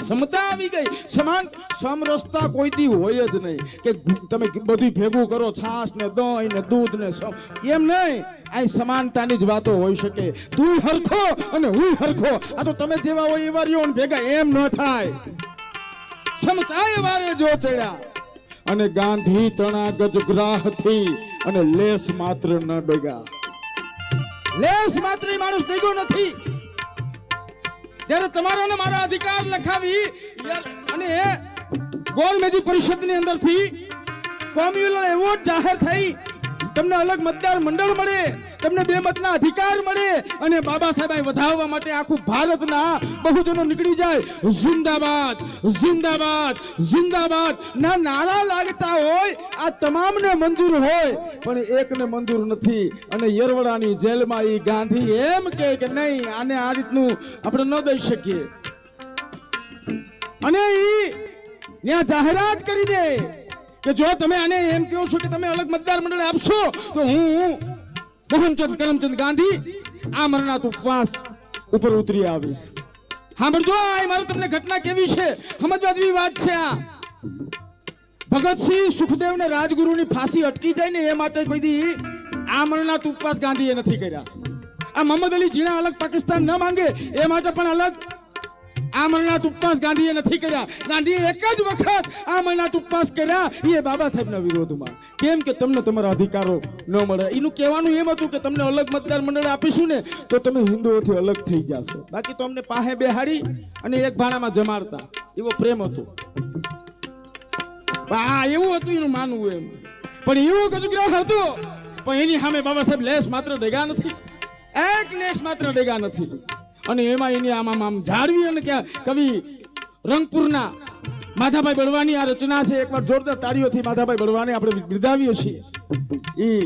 સમતા આવી ગઈ. સમાન સમરસતા કોઈ દી હોય જ નહીં. કે તમે બધું ભેગું કરો, છાશ ને દહીં ને દૂધ ને એમ નહીં. આ સમાનતાની જ વાતો હોઈ શકે. તું હરખો અને હું હરખો. આ તો તમે જેવા હોય એવા રહ્યો ભેગા, એમ ન થાય. સમતાએ વારે જો ચડ્યા. અને ગાંધી તણા ગજગ્રાહથી અને લેસ માત્ર ન ડગા લેસ માત્ર માણસ ડગ્યો નથી. જ્યારે તમારો ને મારો અધિકાર લખાવી અને ગોળમેજી પરિષદની અંદરથી કોમ્યુનલ એવોર્ડ જાહેર થઈ. તમને અલગ મતદાર મંડળ મળે, તમને બે મતના અધિકાર મળે અને બાબા સાહેબ વધાવવા માટે આખું ભારતના બહુજનો નીકળી જાય. જિંદાબાદ જિંદાબાદ જિંદાબાદ. ના નારા લાગતા હોય, આ તમામને મંજૂર હોય, પણ એકને મંજૂર નથી અને યરવડાની જેલમાં એ ગાંધી એમ કે નહીં, આને આ રીતનું આપણે ન દઈ શકીએ. અને એ ત્યાં જાહેરાત કરી દે. કે જો તમે આને એમ કહો છો કે તમે અલગ મતદાર મંડળ આપશો, તો હું મોહનચંદ કરમચંદ ગાંધી આ મરણાત ઉપવાસ ઉપર ઉતરી આવીશ. સાંભળજો, આ મારે તમને ઘટના કેવી છે? સમજવા જેવી વાત છે આ. ભગતસિંહ સુખદેવ ને રાજગુરુની ફાંસી અટકી જાય ને એ માટે કોઈ આ મરણાત ઉપવાસ ગાંધીએ નથી કર્યા. આ મોહમ્મદ અલી જીણા અલગ પાકિસ્તાન ન માંગે, એ માટે પણ અલગ આમરનાથ ઉપવાસ ગાંધીએ નથી કર્યા. ગાંધીએ એક જ વખત આ આમરનાથ ઉપવાસ કર્યા. એ બાબા સાહેબના વિરોધમાં. કેમ કે તમને તમારા અધિકારો ન મળે. એનું કહેવાનું એમ હતું કે તમને અલગ મતદાર મંડળ આપીશું ને, તો તમે હિન્દુઓથી અલગ થઈ જશો. બાકી તો અમને પાસે બેહાડી અને એક ભાણામાં જમાડતા. એવો પ્રેમ હતો. હા એવું હતું એનું માનવું એમ. પણ એવો ગજગ્રહ હતો. પણ એની સામે બાબા સાહેબ લેસ માત્ર ડેગા નથી. એક લેસ માત્ર ડેગા નથી. અને એમાં એની આમ આમ જાળવી અને ક્યાં કવિ રંગપુરના માધાભાઈ બળવાની આ રચના છે. એકવાર જોરદાર તાળીઓથી માધાભાઈ બળવાને આપણે બિરદાવીએ છીએ. ઈ